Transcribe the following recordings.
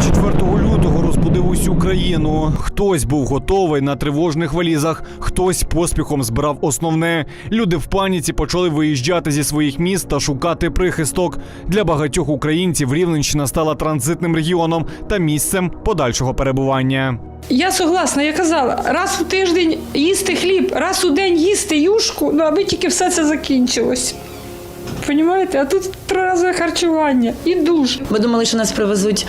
24 лютого розбудив усю країну. Хтось був готовий на тривожних валізах, хтось поспіхом збирав основне. Люди в паніці почали виїжджати зі своїх міст та шукати прихисток. Для багатьох українців Рівненщина стала транзитним регіоном та місцем подальшого перебування. Я согласна, я казала, раз у тиждень їсти хліб, раз у день їсти юшку, ну аби тільки все це закінчилось. Понімаєте? А тут триразове харчування і душ. Ми думали, що нас привезуть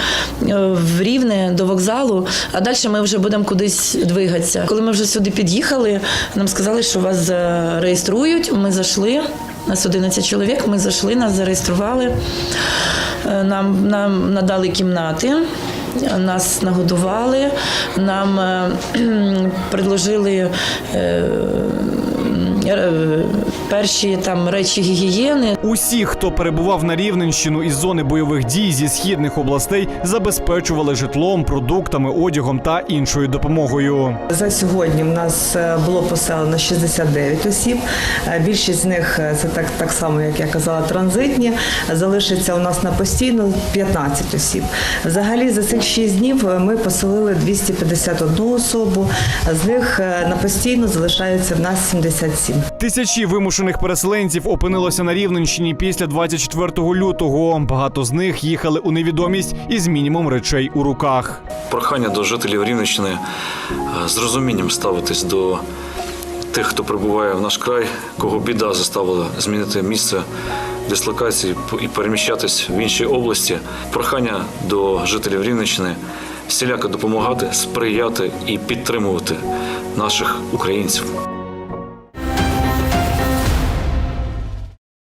е, в Рівне до вокзалу, а далі ми вже будемо кудись двигатися. Коли ми вже сюди під'їхали, нам сказали, що вас зареєструють. Ми зайшли. Нас 11 чоловік, ми зайшли, нас зареєстрували, Е, нам, нам надали кімнати, нас нагодували, нам е, предложили е, перші там речі гігієни. Усі, хто перебував на Рівненщину із зони бойових дій зі східних областей, забезпечували житлом, продуктами, одягом та іншою допомогою. За сьогодні в нас е, було поселено 69 осіб. Е, Більшість з них е, це так, так само, як я казала, транзитні. Залишиться у нас на постійно 15 осіб. Взагалі за цих 6 днів ми поселили 251 особу. З них на постійно залишається в нас 77. Тисячі вимушених переселенців опинилося на Рівненщині після 24 лютого. Багато з них їхали у невідомість із мінімум речей у руках. прохання до жителів Рівненщини е, з розумінням ставитись до тих, хто прибуває в наш край, кого біда заставила змінити місце дислокації і переміщатись в інші області. Прохання до жителів Рівненщини всіляко допомагати, сприяти і підтримувати наших українців.